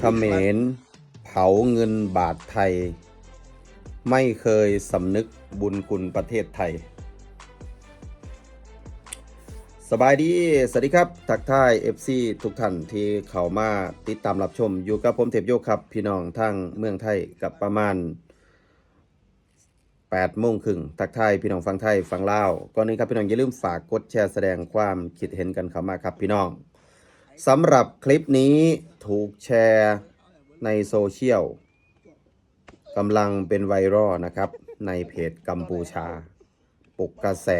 เขมรเผาเงินบาทไทย ไม่เคยสำนึกบุญคุณประเทศไทย สบายดี สวัสดีครับ ทักทาย FC ทุกท่านที่เข้ามาติดตามรับชม อยู่กับผมเทพโยกครับ พี่น้องทั้งเมืองไทยกับประมาณ8โมงครึ่งทักทายพี่น้องฟังไทยฟังลาวก่อนอื่นครับพี่น้องอย่าลืมฝากกดแชร์แสดงความคิดเห็นกันเข้ามาครับพี่น้อง สำหรับคลิปนี้ถูกแชร์ในโซเชียลกำลังเป็นไวรัลนะครับ ในเพจกัมพูชา ปลุกกระแส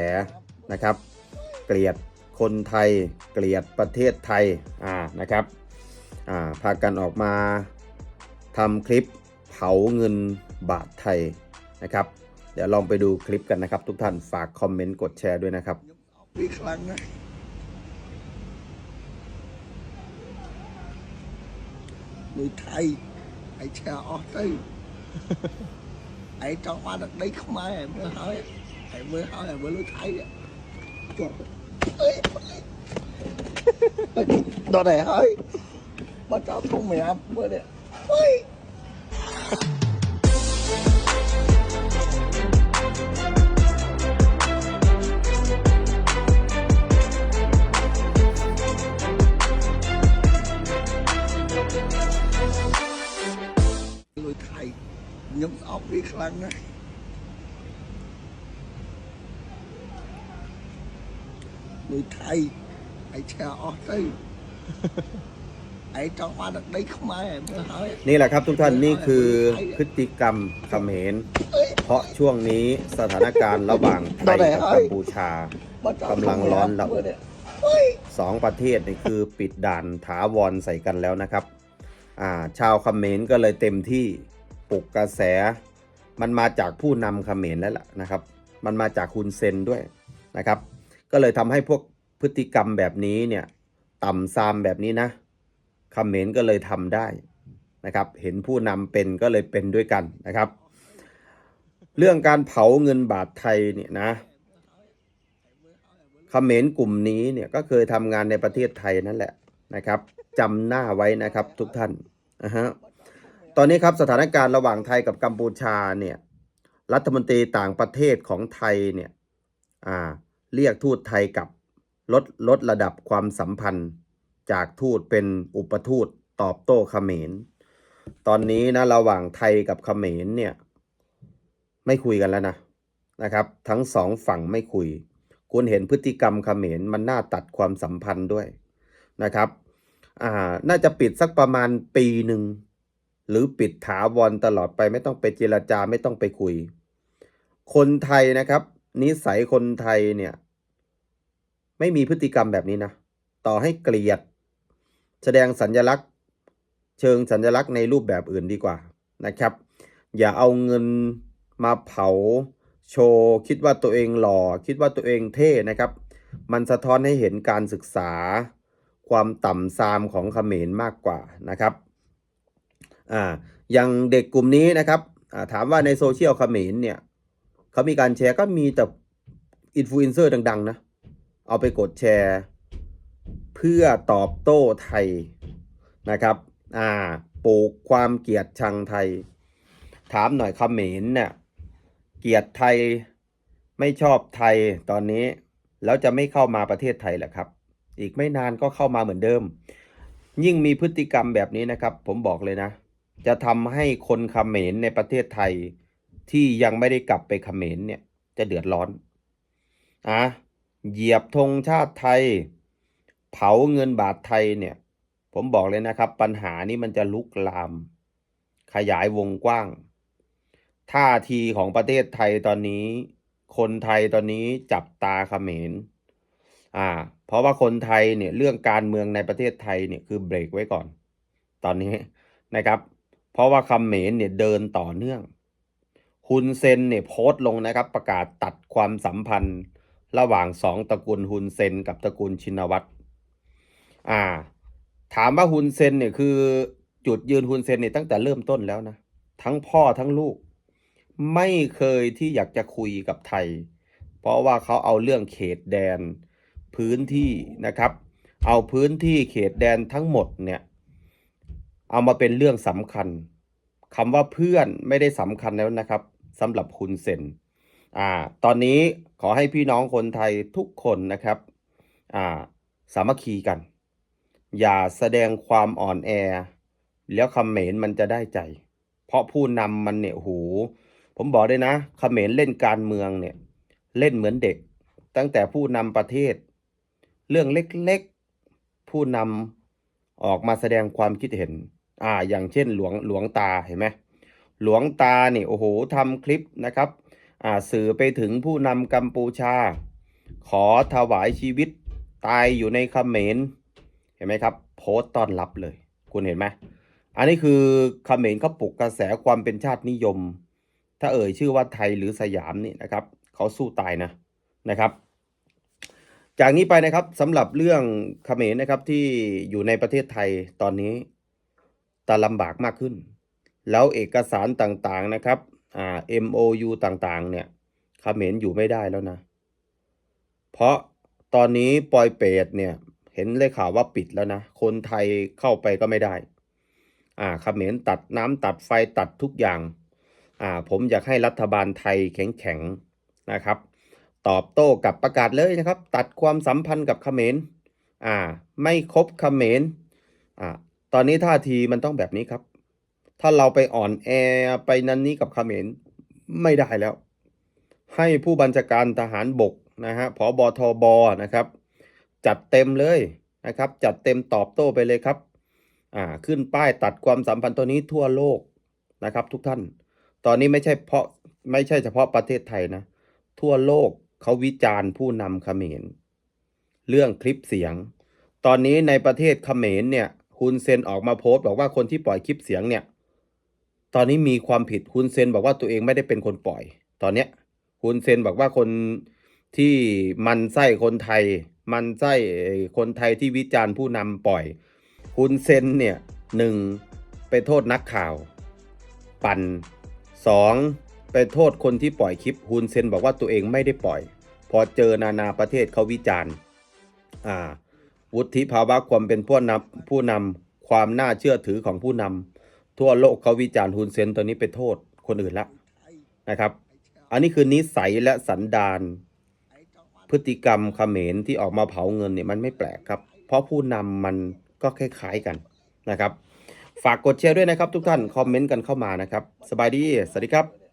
นะครับ เกลียดคนไทยเกลียดประเทศไทยอ่านะครับอ่าพากันออกมาทำคลิปเผาเงินบาทไทยนะครับ เดี๋ยวลองไปดูคลิปกันนะครับ ทุกท่านฝากคอมเมนต์กดแชร์ด้วยนะครับอีกครั้งนะ លុយថៃឯងឆាអស់ទៅឯងចង់បានទឹកដីខ្មែរឯងមើលហើយឯងមើលហើយឯងមើលលុយថៃជាប់អេដល់ដែរហើយបើចោលធំម្រាប់មើលនេះអុយ ยังออกอีกครั้งนะมวยไทย ไอ้แชร์ออกไปไอ้จังหวัดได้ขมาย นี่แหละครับทุกท่านนี่คือพฤติกรรมคำเห็นเพราะช่วงนี้สถานการณ์ระหว่างไทยกับกัมพูชากำลังร้อนระอุสองประเทศนี่คือปิดด่านถาวรใส่กันแล้วนะครับ อ่า ชาวเขมนก็เลยเต็มที่ ปลุกกระแส มันมาจากผู้นำเขมรแล้วล่ะนะครับ มันมาจากคุณเซนด้วยนะครับ ก็เลยทำให้พวกพฤติกรรมแบบนี้เนี่ยต่ำซามแบบนี้นะเขมรก็เลยทำได้นะครับ เห็นผู้นำเป็นก็เลยเป็นด้วยกันนะครับ เรื่องการเผาเงินบาทไทยเนี่ยนะเขมรกลุ่มนี้เนี่ยก็เคยทำงานในประเทศไทยนั่นแหละนะครับจำหน้าไว้นะครับทุกท่านนะฮะ ตอนนี้ครับสถานการณ์ระหว่างไทยกับกัมพูชาเนี่ยรัฐมนตรีต่างประเทศของไทยเนี่ยเรียกทูตไทยกับลดลดระดับความสัมพันธ์ จากทูตเป็นอุปทูตตอบโต้เขมร ตอนนี้นะระหว่างไทยกับเขมรเนี่ยไม่คุยกันแล้วนะนะครับ ทั้งสองฝั่งไม่คุย คุณเห็นพฤติกรรมเขมรมันน่าตัดความสัมพันธ์ด้วยนะครับอ่าน่าจะปิดสักประมาณปีหนึ่ง หรือปิดถาวรตลอดไปไม่ต้องไปเจรจาไม่ต้องไปคุย คนไทยนะครับ นิสัยคนไทยเนี่ย ไม่มีพฤติกรรมแบบนี้นะ ต่อให้เกลียด แสดงสัญลักษณ์ เชิงสัญลักษณ์ในรูปแบบอื่นดีกว่านะครับ อย่าเอาเงินมาเผาโชว์คิดว่าตัวเองหล่อ คิดว่าตัวเองเท่นะครับ มันสะท้อนให้เห็นการศึกษา ความต่ำซามของเขมรมากกว่านะครับ อ่าอย่างเด็กกลุ่มนี้นะครับอ่าถามว่าในโซเชียลเขมรเนี่ยเขามีการแชร์ก็มีแต่อินฟลูเอนเซอร์ดัง ๆ นะ เอาไปกดแชร์ เพื่อตอบโต้ไทยนะครับอ่าปลูกความเกลียดชังไทย ถามหน่อยเขมรเนี่ยเกลียดไทยไม่ชอบไทยตอนนี้ แล้วจะไม่เข้ามาประเทศไทยแหละครับ อีกไม่นานก็เข้ามาเหมือนเดิม ยิ่งมีพฤติกรรมแบบนี้นะครับ ผมบอกเลยนะ จะทำให้คนเขมรในประเทศไทยที่ยังไม่ได้กลับไปเขมรเนี่ยจะเดือดร้อนอะเหยียบธงชาติไทย เผาเงินบาทไทยเนี่ย ผมบอกเลยนะครับ ปัญหานี้มันจะลุกลาม ขยายวงกว้าง ท่าทีของประเทศไทยตอนนี้ คนไทยตอนนี้จับตาเขมรอ่า เพราะว่าคนไทยเนี่ยเรื่องการเมืองในประเทศไทยเนี่ยคือเบรกไว้ก่อน ตอนนี้นะครับ เพราะว่าคำเขมรเนี่ยเดินต่อเนื่องฮุนเซนเนี่ยโพสต์ลงนะครับ ประกาศตัดความสัมพันธ์ ระหว่างสองตระกูลฮุนเซนกับตระกูลชินวัตรอ่า ถามว่าฮุนเซนเนี่ยคือจุดยืนฮุนเซนเนี่ยตั้งแต่เริ่มต้นแล้วนะ ทั้งพ่อทั้งลูก ไม่เคยที่อยากจะคุยกับไทย เพราะว่าเขาเอาเรื่องเขตแดนพื้นที่นะครับ เอาพื้นที่เขตแดนทั้งหมดเนี่ย เอามาเป็นเรื่องสำคัญคำว่าเพื่อนไม่ได้สำคัญแล้วนะครับสำหรับฮุนเซนอ่าตอนนี้ขอให้พี่น้องคนไทยทุกคนนะครับอ่าสามัคคีกัน อย่าแสดงความอ่อนแอ แล้วเขมรมันจะได้ใจ เพราะผู้นำมันเนี่ยโหผมบอกเลยนะเขมรเล่นการเมืองเนี่ยเล่นเหมือนเด็ก ตั้งแต่ผู้นำประเทศ เรื่องเล็กๆ ผู้นำออกมาแสดงความคิดเห็น อ่าอย่างเช่นหลวงหลวงตาเห็นไหมหลวงตาเนี่ยโอ้โหทำคลิปนะครับอ่าสื่อไปถึงผู้นำกัมพูชา ขอถวายชีวิตตายอยู่ในเขมรเห็นไหมครับ โพสต์ต้อนรับเลย คุณเห็นไหมอันนี้คือเขมรเขาปลุกกระแสความเป็นชาตินิยม ถ้าเอ่ยชื่อว่าไทยหรือสยามนี่นะครับเขาสู้ตายนะนะครับ จากนี้ไปนะครับสำหรับเรื่องเขมรนะครับที่อยู่ในประเทศไทยตอนนี้ ตาลำบากมากขึ้น แล้วเอกสารต่างๆนะครับอ่า MOU ต่างๆ เนี่ยเขมรอยู่ไม่ได้แล้วนะ เพราะตอนนี้ปอยเปตเนี่ย เห็นเลยข่าวว่าปิดแล้วนะ คนไทยเข้าไปก็ไม่ได้ อ่าเขมรตัดน้ำตัดไฟตัดทุกอย่าง อ่า ผมอยากให้รัฐบาลไทยแข็งๆนะครับ ตอบโต้กับประกาศเลยนะครับ ตัดความสัมพันธ์กับเขมรอ่า ไม่คบเขมรอ่า ตอนนี้ท่าทีมันต้องแบบนี้ครับ ถ้าเราไปอ่อนแอไปนั้นนี้กับเขมรไม่ได้แล้ว ให้ผู้บัญชาการทหารบกนะฮะผบทบนะครับ จัดเต็มเลยนะครับ จัดเต็มตอบโต้ไปเลยครับ อ่า ขึ้นป้ายตัดความสัมพันธ์ตัวนี้ทั่วโลกนะครับ ทุกท่าน ตอนนี้ไม่ใช่เพราะไม่ใช่เฉพาะประเทศไทยนะ ทั่วโลกเขาวิจารณ์ผู้นำเขมร เรื่องคลิปเสียง ตอนนี้ในประเทศเขมรเนี่ย ฮุนเซนออกมาโพสต์บอกว่าคนที่ปล่อยคลิปเสียงเนี่ย ตอนนี้มีความผิดฮุนเซนบอกว่าตัวเองไม่ได้เป็นคนปล่อย ตอนเนี้ยฮุนเซนบอกว่าคนที่มันไส้คนไทย มันไส้คนไทยที่วิจารณ์ผู้นำปล่อยฮุนเซนเนี่ยหนึ่งไปโทษนักข่าว ปั่นสองไปโทษคนที่ปล่อยคลิปฮุนเซนบอกว่าตัวเองไม่ได้ปล่อย พอเจอนานาประเทศเขาวิจารณ์อ่า วุฒิภาวะความเป็นผู้นำผู้นำความน่าเชื่อถือของผู้นำทั่วโลกเขาวิจารณ์ฮุนเซนตัวนี้ไปโทษคนอื่นละนะครับ อันนี้คือนิสัยและสันดานพฤติกรรมเขมรที่ออกมาเผาเงินเนี่ยมันไม่แปลกครับ เพราะผู้นำมันก็คล้ายๆกันนะครับ ฝากกดแชร์ด้วยนะครับทุกท่าน คอมเมนต์กันเข้ามานะครับ สบายดี สวัสดีครับ